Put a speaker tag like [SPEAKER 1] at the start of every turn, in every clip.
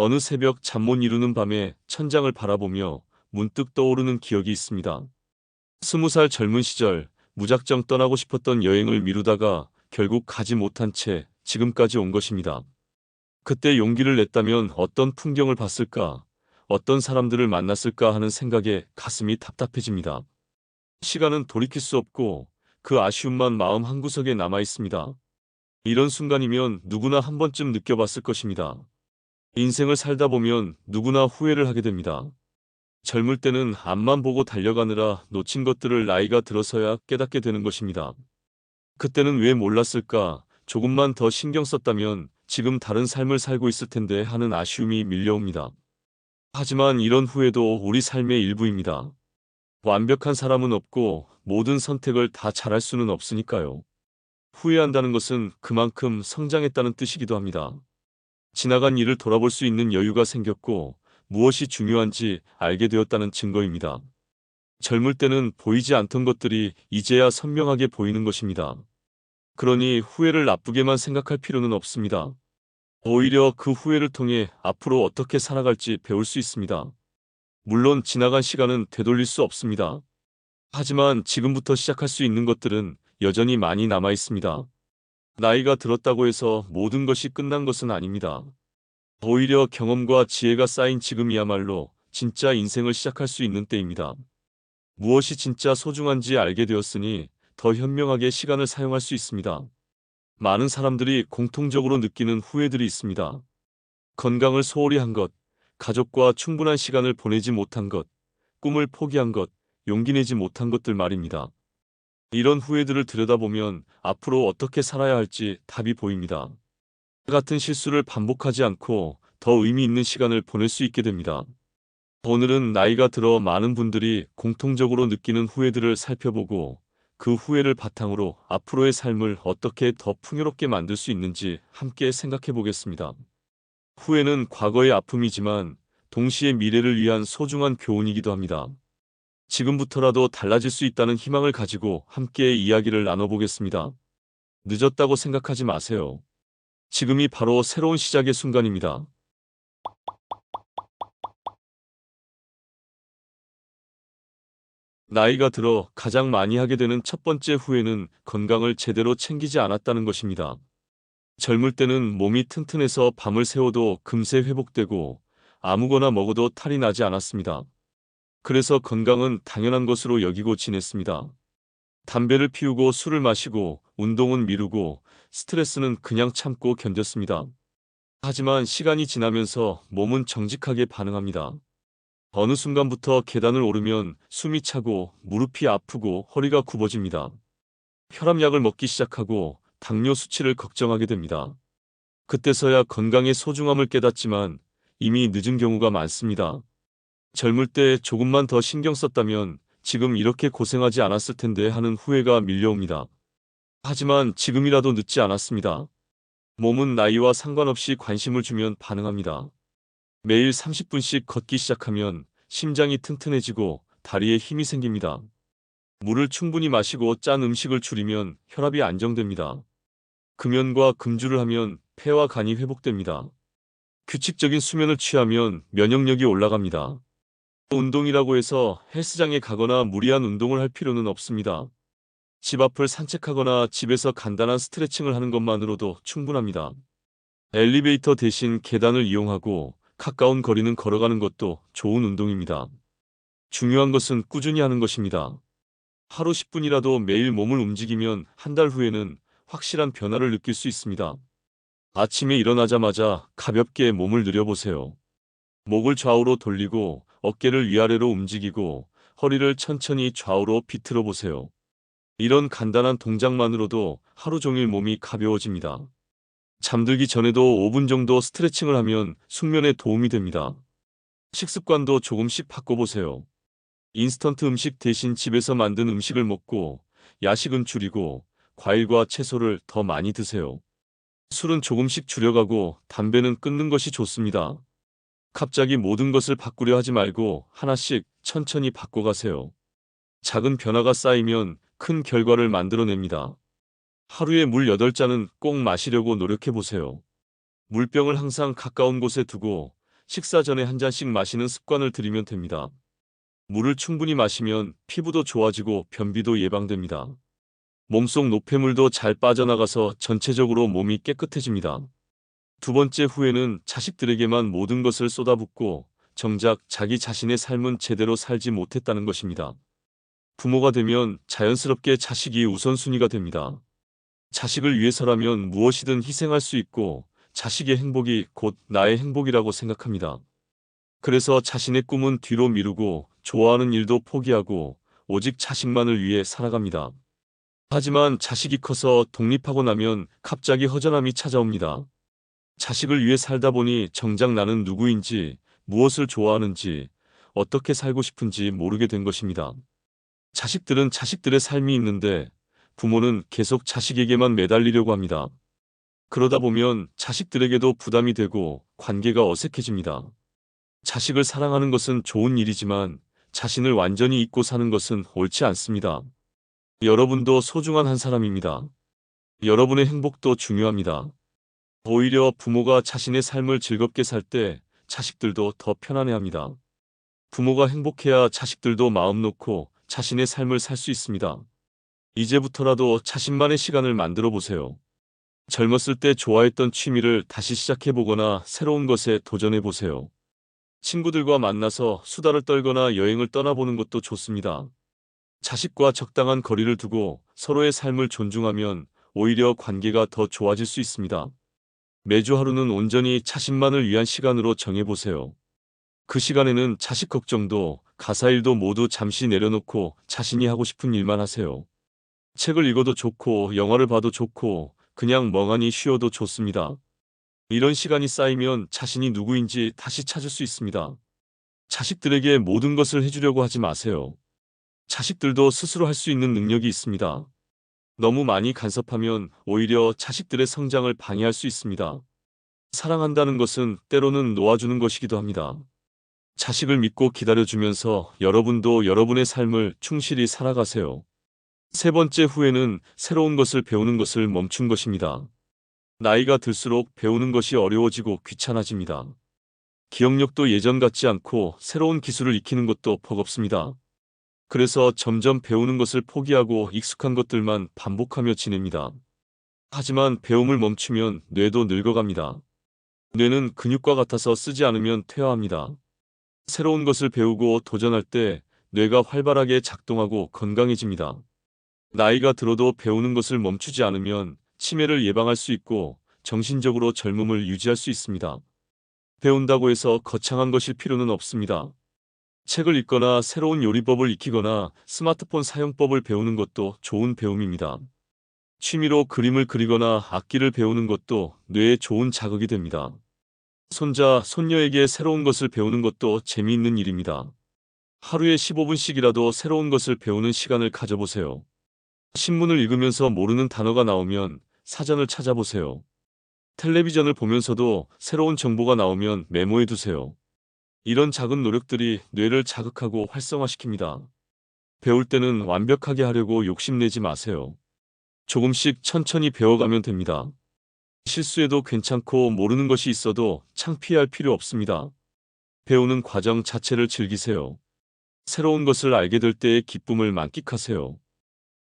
[SPEAKER 1] 어느 새벽 잠 못 이루는 밤에 천장을 바라보며 문득 떠오르는 기억이 있습니다. 스무 살 젊은 시절 무작정 떠나고 싶었던 여행을 미루다가 결국 가지 못한 채 지금까지 온 것입니다. 그때 용기를 냈다면 어떤 풍경을 봤을까, 어떤 사람들을 만났을까 하는 생각에 가슴이 답답해집니다. 시간은 돌이킬 수 없고 그 아쉬움만 마음 한구석에 남아 있습니다. 이런 순간이면 누구나 한 번쯤 느껴봤을 것입니다. 인생을 살다 보면 누구나 후회를 하게 됩니다. 젊을 때는 앞만 보고 달려가느라 놓친 것들을 나이가 들어서야 깨닫게 되는 것입니다. 그때는 왜 몰랐을까? 조금만 더 신경 썼다면 지금 다른 삶을 살고 있을 텐데 하는 아쉬움이 밀려옵니다. 하지만 이런 후회도 우리 삶의 일부입니다. 완벽한 사람은 없고 모든 선택을 다 잘할 수는 없으니까요. 후회한다는 것은 그만큼 성장했다는 뜻이기도 합니다. 지나간 일을 돌아볼 수 있는 여유가 생겼고 무엇이 중요한지 알게 되었다는 증거입니다. 젊을 때는 보이지 않던 것들이 이제야 선명하게 보이는 것입니다. 그러니 후회를 나쁘게만 생각할 필요는 없습니다. 오히려 그 후회를 통해 앞으로 어떻게 살아갈지 배울 수 있습니다. 물론 지나간 시간은 되돌릴 수 없습니다. 하지만 지금부터 시작할 수 있는 것들은 여전히 많이 남아 있습니다. 나이가 들었다고 해서 모든 것이 끝난 것은 아닙니다. 오히려 경험과 지혜가 쌓인 지금이야말로 진짜 인생을 시작할 수 있는 때입니다. 무엇이 진짜 소중한지 알게 되었으니 더 현명하게 시간을 사용할 수 있습니다. 많은 사람들이 공통적으로 느끼는 후회들이 있습니다. 건강을 소홀히 한 것, 가족과 충분한 시간을 보내지 못한 것, 꿈을 포기한 것, 용기 내지 못한 것들 말입니다. 이런 후회들을 들여다보면 앞으로 어떻게 살아야 할지 답이 보입니다. 같은 실수를 반복하지 않고 더 의미 있는 시간을 보낼 수 있게 됩니다. 오늘은 나이가 들어 많은 분들이 공통적으로 느끼는 후회들을 살펴보고 그 후회를 바탕으로 앞으로의 삶을 어떻게 더 풍요롭게 만들 수 있는지 함께 생각해 보겠습니다. 후회는 과거의 아픔이지만 동시에 미래를 위한 소중한 교훈이기도 합니다. 지금부터라도 달라질 수 있다는 희망을 가지고 함께 이야기를 나눠보겠습니다. 늦었다고 생각하지 마세요. 지금이 바로 새로운 시작의 순간입니다. 나이가 들어 가장 많이 하게 되는 첫 번째 후회는 건강을 제대로 챙기지 않았다는 것입니다. 젊을 때는 몸이 튼튼해서 밤을 새워도 금세 회복되고 아무거나 먹어도 탈이 나지 않았습니다. 그래서 건강은 당연한 것으로 여기고 지냈습니다. 담배를 피우고 술을 마시고 운동은 미루고 스트레스는 그냥 참고 견뎠습니다. 하지만 시간이 지나면서 몸은 정직하게 반응합니다. 어느 순간부터 계단을 오르면 숨이 차고 무릎이 아프고 허리가 굽어집니다. 혈압약을 먹기 시작하고 당뇨 수치를 걱정하게 됩니다. 그때서야 건강의 소중함을 깨닫지만 이미 늦은 경우가 많습니다. 젊을 때 조금만 더 신경 썼다면 지금 이렇게 고생하지 않았을 텐데 하는 후회가 밀려옵니다. 하지만 지금이라도 늦지 않았습니다. 몸은 나이와 상관없이 관심을 주면 반응합니다. 매일 30분씩 걷기 시작하면 심장이 튼튼해지고 다리에 힘이 생깁니다. 물을 충분히 마시고 짠 음식을 줄이면 혈압이 안정됩니다. 금연과 금주를 하면 폐와 간이 회복됩니다. 규칙적인 수면을 취하면 면역력이 올라갑니다. 운동이라고 해서 헬스장에 가거나 무리한 운동을 할 필요는 없습니다. 집 앞을 산책하거나 집에서 간단한 스트레칭을 하는 것만으로도 충분합니다. 엘리베이터 대신 계단을 이용하고 가까운 거리는 걸어가는 것도 좋은 운동입니다. 중요한 것은 꾸준히 하는 것입니다. 하루 10분이라도 매일 몸을 움직이면 한 달 후에는 확실한 변화를 느낄 수 있습니다. 아침에 일어나자마자 가볍게 몸을 늘려보세요. 목을 좌우로 돌리고 어깨를 위아래로 움직이고 허리를 천천히 좌우로 비틀어 보세요. 이런 간단한 동작만으로도 하루 종일 몸이 가벼워집니다. 잠들기 전에도 5분 정도 스트레칭을 하면 숙면에 도움이 됩니다. 식습관도 조금씩 바꿔보세요. 인스턴트 음식 대신 집에서 만든 음식을 먹고 야식은 줄이고 과일과 채소를 더 많이 드세요. 술은 조금씩 줄여가고 담배는 끊는 것이 좋습니다. 갑자기 모든 것을 바꾸려 하지 말고 하나씩 천천히 바꿔가세요. 작은 변화가 쌓이면 큰 결과를 만들어냅니다. 하루에 물 8잔은 꼭 마시려고 노력해보세요. 물병을 항상 가까운 곳에 두고 식사 전에 한 잔씩 마시는 습관을 들이면 됩니다. 물을 충분히 마시면 피부도 좋아지고 변비도 예방됩니다. 몸속 노폐물도 잘 빠져나가서 전체적으로 몸이 깨끗해집니다. 두 번째 후회는 자식들에게만 모든 것을 쏟아붓고 정작 자기 자신의 삶은 제대로 살지 못했다는 것입니다. 부모가 되면 자연스럽게 자식이 우선순위가 됩니다. 자식을 위해서라면 무엇이든 희생할 수 있고 자식의 행복이 곧 나의 행복이라고 생각합니다. 그래서 자신의 꿈은 뒤로 미루고 좋아하는 일도 포기하고 오직 자식만을 위해 살아갑니다. 하지만 자식이 커서 독립하고 나면 갑자기 허전함이 찾아옵니다. 자식을 위해 살다 보니 정작 나는 누구인지, 무엇을 좋아하는지, 어떻게 살고 싶은지 모르게 된 것입니다. 자식들은 자식들의 삶이 있는데 부모는 계속 자식에게만 매달리려고 합니다. 그러다 보면 자식들에게도 부담이 되고 관계가 어색해집니다. 자식을 사랑하는 것은 좋은 일이지만 자신을 완전히 잊고 사는 것은 옳지 않습니다. 여러분도 소중한 한 사람입니다. 여러분의 행복도 중요합니다. 오히려 부모가 자신의 삶을 즐겁게 살 때 자식들도 더 편안해합니다. 부모가 행복해야 자식들도 마음 놓고 자신의 삶을 살 수 있습니다. 이제부터라도 자신만의 시간을 만들어 보세요. 젊었을 때 좋아했던 취미를 다시 시작해 보거나 새로운 것에 도전해 보세요. 친구들과 만나서 수다를 떨거나 여행을 떠나보는 것도 좋습니다. 자식과 적당한 거리를 두고 서로의 삶을 존중하면 오히려 관계가 더 좋아질 수 있습니다. 매주 하루는 온전히 자신만을 위한 시간으로 정해보세요. 그 시간에는 자식 걱정도 가사 일도 모두 잠시 내려놓고 자신이 하고 싶은 일만 하세요. 책을 읽어도 좋고 영화를 봐도 좋고 그냥 멍하니 쉬어도 좋습니다. 이런 시간이 쌓이면 자신이 누구인지 다시 찾을 수 있습니다. 자식들에게 모든 것을 해주려고 하지 마세요. 자식들도 스스로 할 수 있는 능력이 있습니다. 너무 많이 간섭하면 오히려 자식들의 성장을 방해할 수 있습니다. 사랑한다는 것은 때로는 놓아주는 것이기도 합니다. 자식을 믿고 기다려주면서 여러분도 여러분의 삶을 충실히 살아가세요. 세 번째 후회는 새로운 것을 배우는 것을 멈춘 것입니다. 나이가 들수록 배우는 것이 어려워지고 귀찮아집니다. 기억력도 예전 같지 않고 새로운 기술을 익히는 것도 버겁습니다. 그래서 점점 배우는 것을 포기하고 익숙한 것들만 반복하며 지냅니다. 하지만 배움을 멈추면 뇌도 늙어갑니다. 뇌는 근육과 같아서 쓰지 않으면 퇴화합니다. 새로운 것을 배우고 도전할 때 뇌가 활발하게 작동하고 건강해집니다. 나이가 들어도 배우는 것을 멈추지 않으면 치매를 예방할 수 있고 정신적으로 젊음을 유지할 수 있습니다. 배운다고 해서 거창한 것일 필요는 없습니다. 책을 읽거나 새로운 요리법을 익히거나 스마트폰 사용법을 배우는 것도 좋은 배움입니다. 취미로 그림을 그리거나 악기를 배우는 것도 뇌에 좋은 자극이 됩니다. 손자, 손녀에게 새로운 것을 배우는 것도 재미있는 일입니다. 하루에 15분씩이라도 새로운 것을 배우는 시간을 가져보세요. 신문을 읽으면서 모르는 단어가 나오면 사전을 찾아보세요. 텔레비전을 보면서도 새로운 정보가 나오면 메모해 두세요. 이런 작은 노력들이 뇌를 자극하고 활성화시킵니다. 배울 때는 완벽하게 하려고 욕심내지 마세요. 조금씩 천천히 배워가면 됩니다. 실수해도 괜찮고 모르는 것이 있어도 창피할 필요 없습니다. 배우는 과정 자체를 즐기세요. 새로운 것을 알게 될 때의 기쁨을 만끽하세요.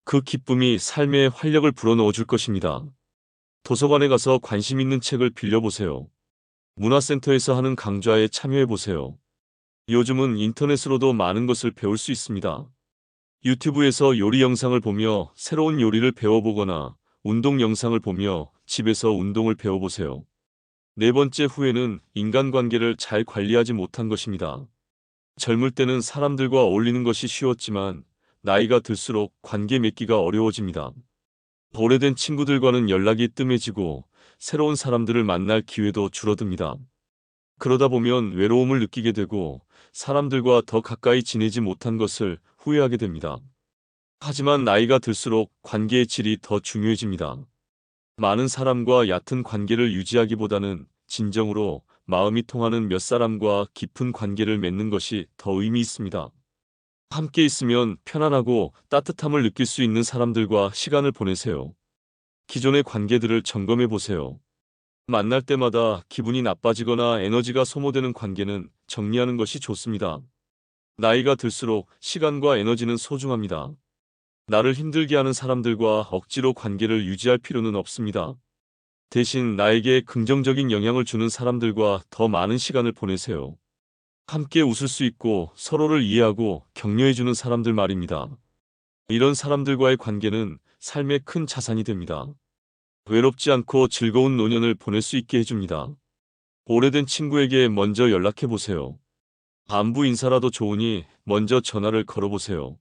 [SPEAKER 1] 그 기쁨이 삶에 활력을 불어넣어 줄 것입니다. 도서관에 가서 관심 있는 책을 빌려보세요. 문화센터에서 하는 강좌에 참여해보세요. 요즘은 인터넷으로도 많은 것을 배울 수 있습니다. 유튜브에서 요리 영상을 보며 새로운 요리를 배워보거나 운동 영상을 보며 집에서 운동을 배워보세요. 네 번째 후회는 인간관계를 잘 관리하지 못한 것입니다. 젊을 때는 사람들과 어울리는 것이 쉬웠지만 나이가 들수록 관계 맺기가 어려워집니다. 오래된 친구들과는 연락이 뜸해지고 새로운 사람들을 만날 기회도 줄어듭니다. 그러다 보면 외로움을 느끼게 되고 사람들과 더 가까이 지내지 못한 것을 후회하게 됩니다. 하지만 나이가 들수록 관계의 질이 더 중요해집니다. 많은 사람과 얕은 관계를 유지하기보다는 진정으로 마음이 통하는 몇 사람과 깊은 관계를 맺는 것이 더 의미 있습니다. 함께 있으면 편안하고 따뜻함을 느낄 수 있는 사람들과 시간을 보내세요. 기존의 관계들을 점검해 보세요. 만날 때마다 기분이 나빠지거나 에너지가 소모되는 관계는 정리하는 것이 좋습니다. 나이가 들수록 시간과 에너지는 소중합니다. 나를 힘들게 하는 사람들과 억지로 관계를 유지할 필요는 없습니다. 대신 나에게 긍정적인 영향을 주는 사람들과 더 많은 시간을 보내세요. 함께 웃을 수 있고 서로를 이해하고 격려해주는 사람들 말입니다. 이런 사람들과의 관계는 삶의 큰 자산이 됩니다. 외롭지 않고 즐거운 노년을 보낼 수 있게 해줍니다. 오래된 친구에게 먼저 연락해 보세요. 안부 인사라도 좋으니 먼저 전화를 걸어보세요.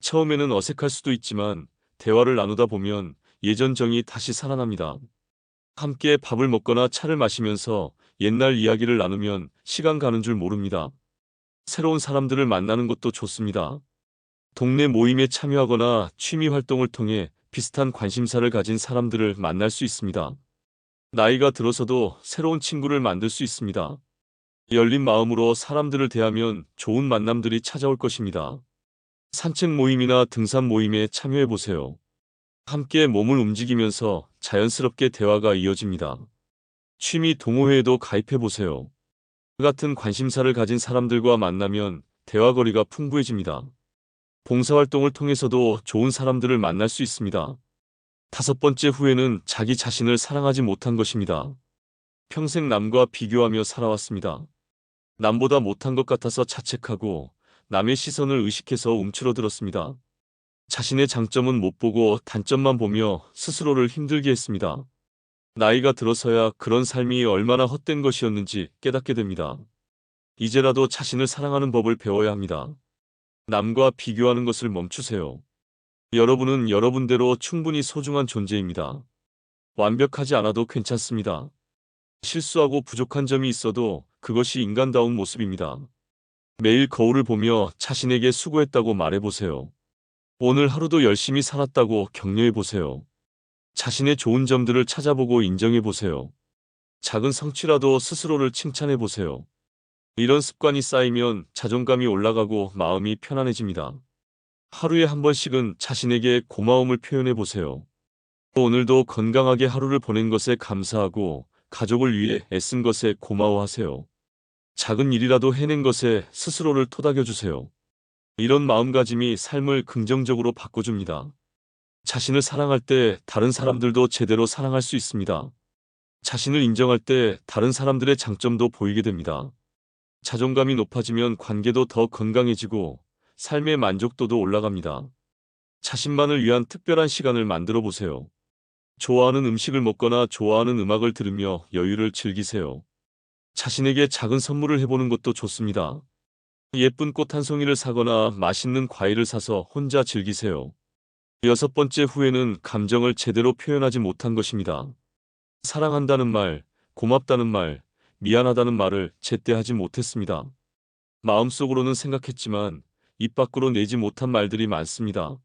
[SPEAKER 1] 처음에는 어색할 수도 있지만 대화를 나누다 보면 예전 정이 다시 살아납니다. 함께 밥을 먹거나 차를 마시면서 옛날 이야기를 나누면 시간 가는 줄 모릅니다. 새로운 사람들을 만나는 것도 좋습니다. 동네 모임에 참여하거나 취미 활동을 통해 비슷한 관심사를 가진 사람들을 만날 수 있습니다. 나이가 들어서도 새로운 친구를 만들 수 있습니다. 열린 마음으로 사람들을 대하면 좋은 만남들이 찾아올 것입니다. 산책 모임이나 등산 모임에 참여해 보세요. 함께 몸을 움직이면서 자연스럽게 대화가 이어집니다. 취미 동호회에도 가입해 보세요. 같은 관심사를 가진 사람들과 만나면 대화거리가 풍부해집니다. 봉사활동을 통해서도 좋은 사람들을 만날 수 있습니다. 다섯 번째 후회는 자기 자신을 사랑하지 못한 것입니다. 평생 남과 비교하며 살아왔습니다. 남보다 못한 것 같아서 자책하고 남의 시선을 의식해서 움츠러들었습니다. 자신의 장점은 못 보고 단점만 보며 스스로를 힘들게 했습니다. 나이가 들어서야 그런 삶이 얼마나 헛된 것이었는지 깨닫게 됩니다. 이제라도 자신을 사랑하는 법을 배워야 합니다. 남과 비교하는 것을 멈추세요. 여러분은 여러분대로 충분히 소중한 존재입니다. 완벽하지 않아도 괜찮습니다. 실수하고 부족한 점이 있어도 그것이 인간다운 모습입니다. 매일 거울을 보며 자신에게 수고했다고 말해보세요. 오늘 하루도 열심히 살았다고 격려해보세요. 자신의 좋은 점들을 찾아보고 인정해보세요. 작은 성취라도 스스로를 칭찬해보세요. 이런 습관이 쌓이면 자존감이 올라가고 마음이 편안해집니다. 하루에 한 번씩은 자신에게 고마움을 표현해 보세요. 오늘도 건강하게 하루를 보낸 것에 감사하고 가족을 위해 애쓴 것에 고마워하세요. 작은 일이라도 해낸 것에 스스로를 토닥여주세요. 이런 마음가짐이 삶을 긍정적으로 바꿔줍니다. 자신을 사랑할 때 다른 사람들도 제대로 사랑할 수 있습니다. 자신을 인정할 때 다른 사람들의 장점도 보이게 됩니다. 자존감이 높아지면 관계도 더 건강해지고 삶의 만족도도 올라갑니다. 자신만을 위한 특별한 시간을 만들어 보세요. 좋아하는 음식을 먹거나 좋아하는 음악을 들으며 여유를 즐기세요. 자신에게 작은 선물을 해보는 것도 좋습니다. 예쁜 꽃 한 송이를 사거나 맛있는 과일을 사서 혼자 즐기세요. 여섯 번째 후회는 감정을 제대로 표현하지 못한 것입니다. 사랑한다는 말, 고맙다는 말, 미안하다는 말을 제때 하지 못했습니다. 마음속으로는 생각했지만 입 밖으로 내지 못한 말들이 많습니다.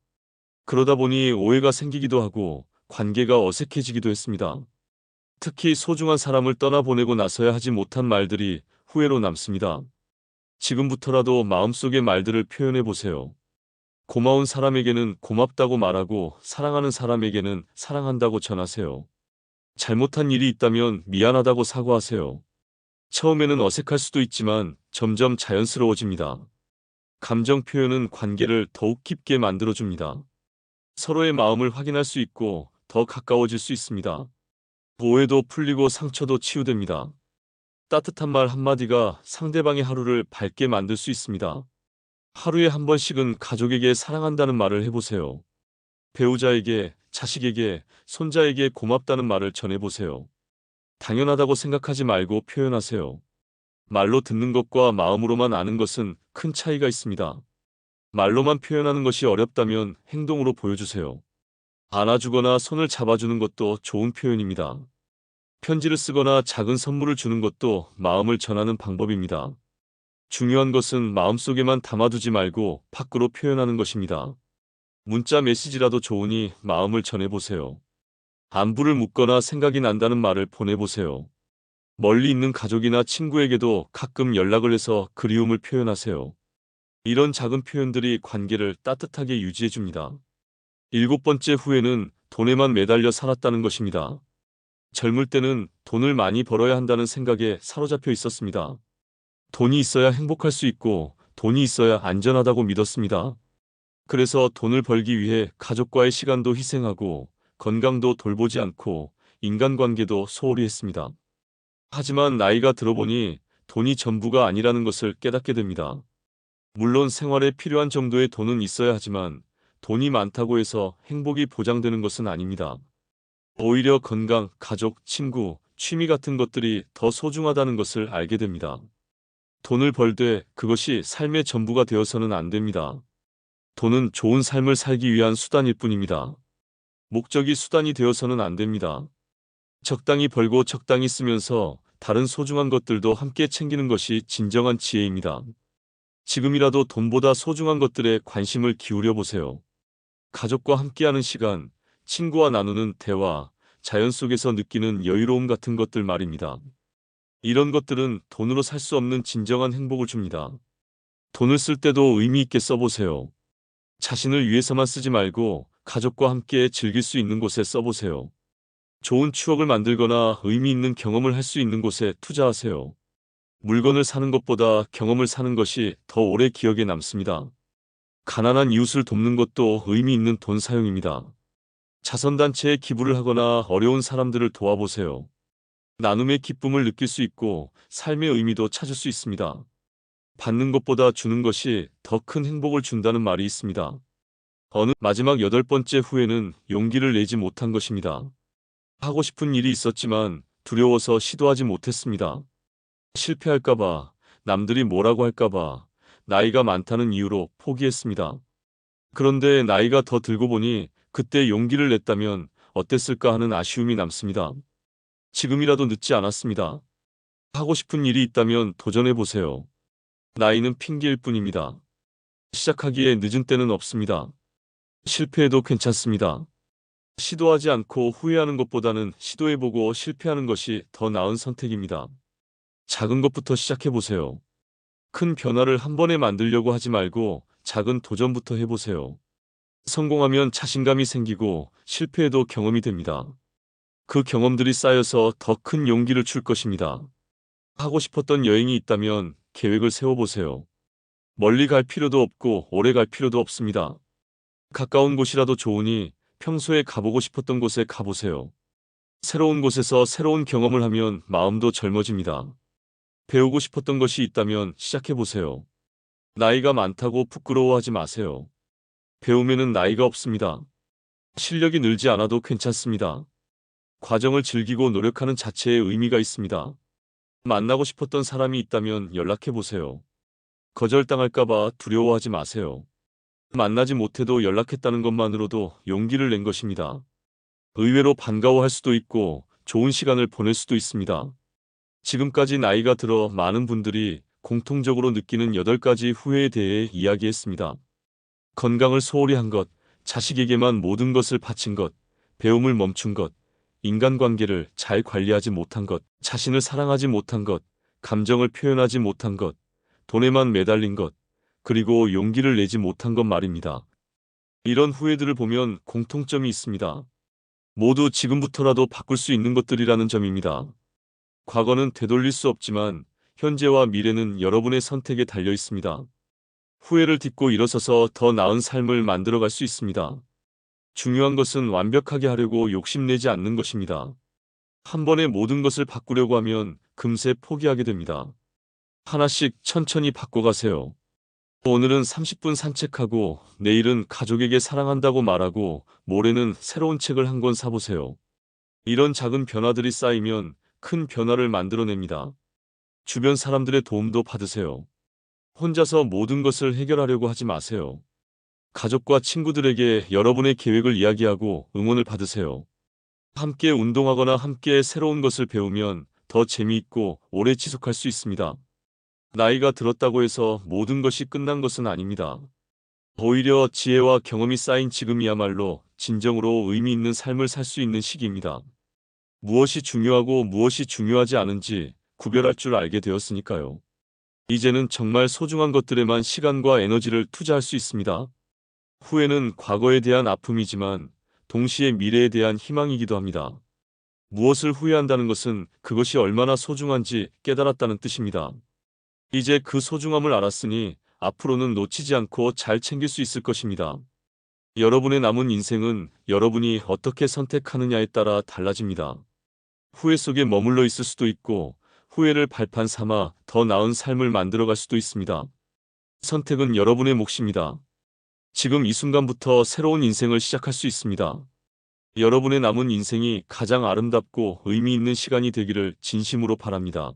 [SPEAKER 1] 그러다 보니 오해가 생기기도 하고 관계가 어색해지기도 했습니다. 특히 소중한 사람을 떠나보내고 나서야 하지 못한 말들이 후회로 남습니다. 지금부터라도 마음속의 말들을 표현해 보세요. 고마운 사람에게는 고맙다고 말하고 사랑하는 사람에게는 사랑한다고 전하세요. 잘못한 일이 있다면 미안하다고 사과하세요. 처음에는 어색할 수도 있지만 점점 자연스러워집니다. 감정 표현은 관계를 더욱 깊게 만들어줍니다. 서로의 마음을 확인할 수 있고 더 가까워질 수 있습니다. 오해도 풀리고 상처도 치유됩니다. 따뜻한 말 한마디가 상대방의 하루를 밝게 만들 수 있습니다. 하루에 한 번씩은 가족에게 사랑한다는 말을 해보세요. 배우자에게, 자식에게, 손자에게 고맙다는 말을 전해보세요. 당연하다고 생각하지 말고 표현하세요. 말로 듣는 것과 마음으로만 아는 것은 큰 차이가 있습니다. 말로만 표현하는 것이 어렵다면 행동으로 보여주세요. 안아주거나 손을 잡아주는 것도 좋은 표현입니다. 편지를 쓰거나 작은 선물을 주는 것도 마음을 전하는 방법입니다. 중요한 것은 마음속에만 담아두지 말고 밖으로 표현하는 것입니다. 문자 메시지라도 좋으니 마음을 전해보세요. 안부를 묻거나 생각이 난다는 말을 보내보세요. 멀리 있는 가족이나 친구에게도 가끔 연락을 해서 그리움을 표현하세요. 이런 작은 표현들이 관계를 따뜻하게 유지해줍니다. 일곱 번째 후회는 돈에만 매달려 살았다는 것입니다. 젊을 때는 돈을 많이 벌어야 한다는 생각에 사로잡혀 있었습니다. 돈이 있어야 행복할 수 있고 돈이 있어야 안전하다고 믿었습니다. 그래서 돈을 벌기 위해 가족과의 시간도 희생하고 건강도 돌보지 않고 인간관계도 소홀히 했습니다. 하지만 나이가 들어보니 돈이 전부가 아니라는 것을 깨닫게 됩니다. 물론 생활에 필요한 정도의 돈은 있어야 하지만 돈이 많다고 해서 행복이 보장되는 것은 아닙니다. 오히려 건강, 가족, 친구, 취미 같은 것들이 더 소중하다는 것을 알게 됩니다. 돈을 벌되 그것이 삶의 전부가 되어서는 안 됩니다. 돈은 좋은 삶을 살기 위한 수단일 뿐입니다. 목적이 수단이 되어서는 안 됩니다. 적당히 벌고 적당히 쓰면서 다른 소중한 것들도 함께 챙기는 것이 진정한 지혜입니다. 지금이라도 돈보다 소중한 것들에 관심을 기울여 보세요. 가족과 함께하는 시간, 친구와 나누는 대화, 자연 속에서 느끼는 여유로움 같은 것들 말입니다. 이런 것들은 돈으로 살 수 없는 진정한 행복을 줍니다. 돈을 쓸 때도 의미 있게 써보세요. 자신을 위해서만 쓰지 말고 가족과 함께 즐길 수 있는 곳에 써보세요. 좋은 추억을 만들거나 의미 있는 경험을 할 수 있는 곳에 투자하세요. 물건을 사는 것보다 경험을 사는 것이 더 오래 기억에 남습니다. 가난한 이웃을 돕는 것도 의미 있는 돈 사용입니다. 자선단체에 기부를 하거나 어려운 사람들을 도와보세요. 나눔의 기쁨을 느낄 수 있고 삶의 의미도 찾을 수 있습니다. 받는 것보다 주는 것이 더 큰 행복을 준다는 말이 있습니다. 어느 마지막 여덟 번째 후에는 용기를 내지 못한 것입니다. 하고 싶은 일이 있었지만 두려워서 시도하지 못했습니다. 실패할까봐, 남들이 뭐라고 할까봐, 나이가 많다는 이유로 포기했습니다. 그런데 나이가 더 들고 보니 그때 용기를 냈다면 어땠을까 하는 아쉬움이 남습니다. 지금이라도 늦지 않았습니다. 하고 싶은 일이 있다면 도전해 보세요. 나이는 핑계일 뿐입니다. 시작하기에 늦은 때는 없습니다. 실패해도 괜찮습니다. 시도하지 않고 후회하는 것보다는 시도해보고 실패하는 것이 더 나은 선택입니다. 작은 것부터 시작해보세요. 큰 변화를 한 번에 만들려고 하지 말고 작은 도전부터 해보세요. 성공하면 자신감이 생기고 실패해도 경험이 됩니다. 그 경험들이 쌓여서 더 큰 용기를 줄 것입니다. 하고 싶었던 여행이 있다면 계획을 세워보세요. 멀리 갈 필요도 없고 오래 갈 필요도 없습니다. 가까운 곳이라도 좋으니 평소에 가보고 싶었던 곳에 가보세요. 새로운 곳에서 새로운 경험을 하면 마음도 젊어집니다. 배우고 싶었던 것이 있다면 시작해보세요. 나이가 많다고 부끄러워하지 마세요. 배우면은 나이가 없습니다. 실력이 늘지 않아도 괜찮습니다. 과정을 즐기고 노력하는 자체에 의미가 있습니다. 만나고 싶었던 사람이 있다면 연락해보세요. 거절당할까봐 두려워하지 마세요. 만나지 못해도 연락했다는 것만으로도 용기를 낸 것입니다. 의외로 반가워할 수도 있고 좋은 시간을 보낼 수도 있습니다. 지금까지 나이가 들어 많은 분들이 공통적으로 느끼는 8가지 후회에 대해 이야기했습니다. 건강을 소홀히 한 것, 자식에게만 모든 것을 바친 것, 배움을 멈춘 것, 인간관계를 잘 관리하지 못한 것, 자신을 사랑하지 못한 것, 감정을 표현하지 못한 것, 돈에만 매달린 것, 그리고 용기를 내지 못한 것 말입니다. 이런 후회들을 보면 공통점이 있습니다. 모두 지금부터라도 바꿀 수 있는 것들이라는 점입니다. 과거는 되돌릴 수 없지만 현재와 미래는 여러분의 선택에 달려 있습니다. 후회를 딛고 일어서서 더 나은 삶을 만들어갈 수 있습니다. 중요한 것은 완벽하게 하려고 욕심내지 않는 것입니다. 한 번에 모든 것을 바꾸려고 하면 금세 포기하게 됩니다. 하나씩 천천히 바꿔가세요. 오늘은 30분 산책하고 내일은 가족에게 사랑한다고 말하고 모레는 새로운 책을 한 권 사보세요. 이런 작은 변화들이 쌓이면 큰 변화를 만들어냅니다. 주변 사람들의 도움도 받으세요. 혼자서 모든 것을 해결하려고 하지 마세요. 가족과 친구들에게 여러분의 계획을 이야기하고 응원을 받으세요. 함께 운동하거나 함께 새로운 것을 배우면 더 재미있고 오래 지속할 수 있습니다. 나이가 들었다고 해서 모든 것이 끝난 것은 아닙니다. 오히려 지혜와 경험이 쌓인 지금이야말로 진정으로 의미 있는 삶을 살 수 있는 시기입니다. 무엇이 중요하고 무엇이 중요하지 않은지 구별할 줄 알게 되었으니까요. 이제는 정말 소중한 것들에만 시간과 에너지를 투자할 수 있습니다. 후회는 과거에 대한 아픔이지만 동시에 미래에 대한 희망이기도 합니다. 무엇을 후회한다는 것은 그것이 얼마나 소중한지 깨달았다는 뜻입니다. 이제 그 소중함을 알았으니 앞으로는 놓치지 않고 잘 챙길 수 있을 것입니다. 여러분의 남은 인생은 여러분이 어떻게 선택하느냐에 따라 달라집니다. 후회 속에 머물러 있을 수도 있고 후회를 발판 삼아 더 나은 삶을 만들어갈 수도 있습니다. 선택은 여러분의 몫입니다. 지금 이 순간부터 새로운 인생을 시작할 수 있습니다. 여러분의 남은 인생이 가장 아름답고 의미 있는 시간이 되기를 진심으로 바랍니다.